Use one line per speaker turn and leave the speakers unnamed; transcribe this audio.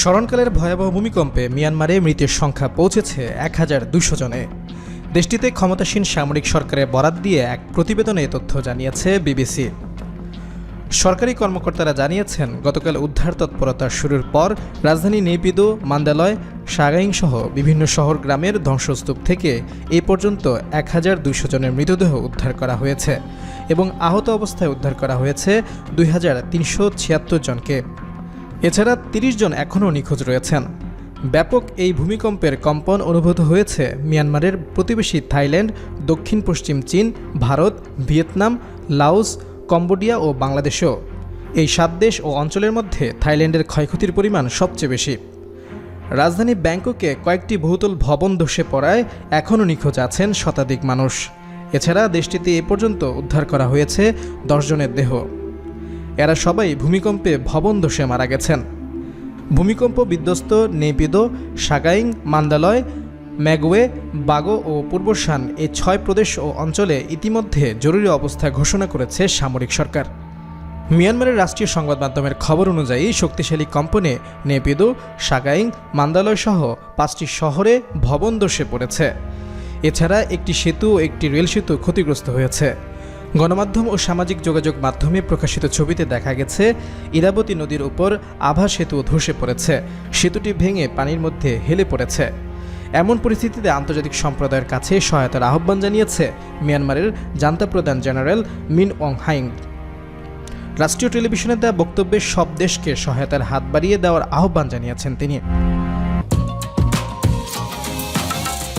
স্মরণকালের ভয়াবহ ভূমিকম্পে মিয়ানমারে মৃতের সংখ্যা পৌঁছেছে এক হাজার দুশো জনে। দেশটিতে ক্ষমতাসীন সামরিক সরকারের বরাত দিয়ে এক প্রতিবেদনে তথ্য জানিয়েছে বিবিসি। সরকারি কর্মকর্তারা জানিয়েছেন, গতকাল উদ্ধার তৎপরতা শুরুর পর রাজধানী নেপিদো, মান্দালয় সাগাইং সহ বিভিন্ন শহর গ্রামের ধ্বংসস্তূপ থেকে এ পর্যন্ত এক হাজার দুইশো জনের মৃতদেহ উদ্ধার করা হয়েছে এবং আহত অবস্থায় উদ্ধার করা হয়েছে দুই হাজার তিনশো ছিয়াত্তর জনকে। এছাড়া তিরিশ জন এখনও নিখোঁজ রয়েছেন। ব্যাপক এই ভূমিকম্পের কম্পন অনুভূত হয়েছে মিয়ানমারের প্রতিবেশী থাইল্যান্ড, দক্ষিণ পশ্চিম চীন, ভারত, ভিয়েতনাম, লাওস, কম্বোডিয়া ও বাংলাদেশেও। এই সাত দেশ ও অঞ্চলের মধ্যে থাইল্যান্ডের ক্ষয়ক্ষতির পরিমাণ সবচেয়ে বেশি। রাজধানী ব্যাংককে কয়েকটি বহুতল ভবন ধসে পড়ায় এখনও নিখোঁজ আছেন শতাধিক মানুষ। এছাড়া দেশটিতে এ পর্যন্ত উদ্ধার করা হয়েছে দশজনের দেহ। এরা সবাই ভূমিকম্পে ভবন ধসে মারা গেছেন। ভূমিকম্প বিধ্বস্ত Naypyidaw, Sagaing, Mandalay, Magway, Bago ও পূর্বশান এই ছয় প্রদেশ ও অঞ্চলে ইতিমধ্যে জরুরি অবস্থা ঘোষণা করেছে সামরিক সরকার। মিয়ানমারের রাষ্ট্রীয় সংবাদ মাধ্যমের খবর অনুযায়ী শক্তিশালী কম্পনে নেপিদো, সাগাইং, মান্দালয় সহ পাঁচটি শহরে ভবন ধসে পড়েছে। এছাড়া একটি সেতু ও একটি রেল সেতু ক্ষতিগ্রস্ত হয়েছে। গণমাধ্যম ও সামাজিক যোগাযোগ মাধ্যমে প্রকাশিত ছবিতে দেখা গেছে, ইরাবতী নদীর উপর আভা সেতু ধসে পড়েছে, সেতুটি ভেঙে পানির মধ্যে হেলে পড়েছে। এমন পরিস্থিতিতে আন্তর্জাতিক সম্প্রদায়ের কাছে সহায়তার আহ্বান জানিয়েছে মিয়ানমারের জান্তা প্রধান জেনারেল মিন অং হাইং। রাষ্ট্রীয় টেলিভিশনে দেওয়া বক্তব্যে সব দেশকে সহায়তার হাত বাড়িয়ে দেওয়ার আহ্বান জানিয়েছেন তিনি।